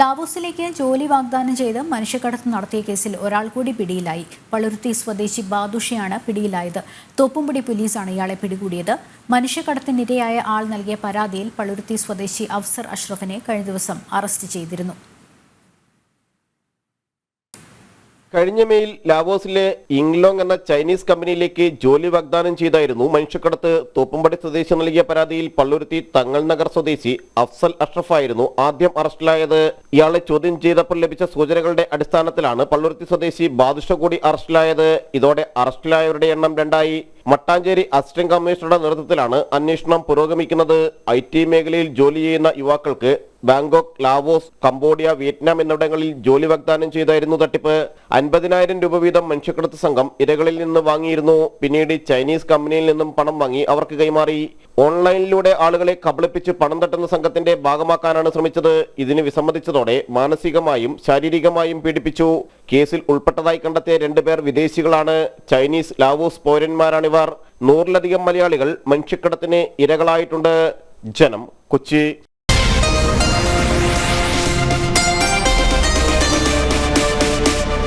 ലാവോസിലേക്ക് ജോലി വാഗ്ദാനം ചെയ്ത് മനുഷ്യക്കടത്ത് നടത്തിയ കേസിൽ ഒരാൾ കൂടി പിടിയിലായി. പളുരുത്തി സ്വദേശി ബാദുഷയാണ് പിടിയിലായത്. തോപ്പുംപടി പോലീസാണ് ഇയാളെ പിടികൂടിയത്. മനുഷ്യക്കടത്തിനിരയായ ആൾ നൽകിയ പരാതിയിൽ പളുരുത്തി സ്വദേശി അഫ്സർ അഷ്റഫിനെ കഴിഞ്ഞ ദിവസം അറസ്റ്റ് ചെയ്തിരുന്നു. കഴിഞ്ഞ മെയിൽ ലാവോസിലെ ഇംഗ്ലോങ് എന്ന ചൈനീസ് കമ്പനിയിലേക്ക് ജോലി വാഗ്ദാനം ചെയ്തായിരുന്നു മനുഷ്യക്കടത്ത് തോപ്പുംപടി സ്വദേശി നൽകിയ പരാതിയിൽ പള്ളുരുത്തി തങ്ങൾ നഗർ സ്വദേശി അഫ്സൽ അഷ്റഫായിരുന്നു ആദ്യം അറസ്റ്റിലായത് ഇയാളെ ചോദ്യം ചെയ്തപ്പോൾ ലഭിച്ച സൂചനകളുടെ അടിസ്ഥാനത്തിലാണ് പള്ളുരുത്തി സ്വദേശി ബാദുഷ കൂടി അറസ്റ്റിലായത്. ഇതോടെ അറസ്റ്റിലായവരുടെ എണ്ണം രണ്ടായി. മട്ടാഞ്ചേരി അസിസ്റ്റന്റ് കമ്മീഷണറുടെ നേതൃത്വത്തിലാണ് അന്വേഷണം പുരോഗമിക്കുന്നത്. ഐ മേഖലയിൽ ജോലി ചെയ്യുന്ന യുവാക്കൾക്ക് ബാങ്കോക്ക് ലാവോസ് കംബോഡിയ വിയറ്റ്നാം എന്നിവിടങ്ങളിൽ ജോലി വാഗ്ദാനം ചെയ്തായിരുന്നു തട്ടിപ്പ്. അൻപതിനായിരം രൂപ വീതം മനുഷ്യക്കടത്ത് സംഘം ഇരകളിൽ നിന്ന് വാങ്ങിയിരുന്നു. പിന്നീട് ചൈനീസ് കമ്പനിയിൽ നിന്നും പണം വാങ്ങി അവർക്ക് കൈമാറി. ഓൺലൈനിലൂടെ ആളുകളെ കബളിപ്പിച്ച് പണം തട്ടുന്ന സംഘത്തിന്റെ ഭാഗമാക്കാനാണ് ശ്രമിച്ചത്. ഇതിന് വിസമ്മതിച്ചതോടെ മാനസികമായും ശാരീരികമായും പീഡിപ്പിച്ചു. കേസിൽ ഉൾപ്പെട്ടതായി കണ്ടെത്തിയ രണ്ടുപേർ വിദേശികളാണ്. ചൈനീസ് ലാവോസ് പൗരന്മാരാണിവർ. നൂറിലധികം മലയാളികൾ മനുഷ്യക്കടത്തിന് ഇരകളായിട്ടുണ്ട്. ജനം കൊച്ചി.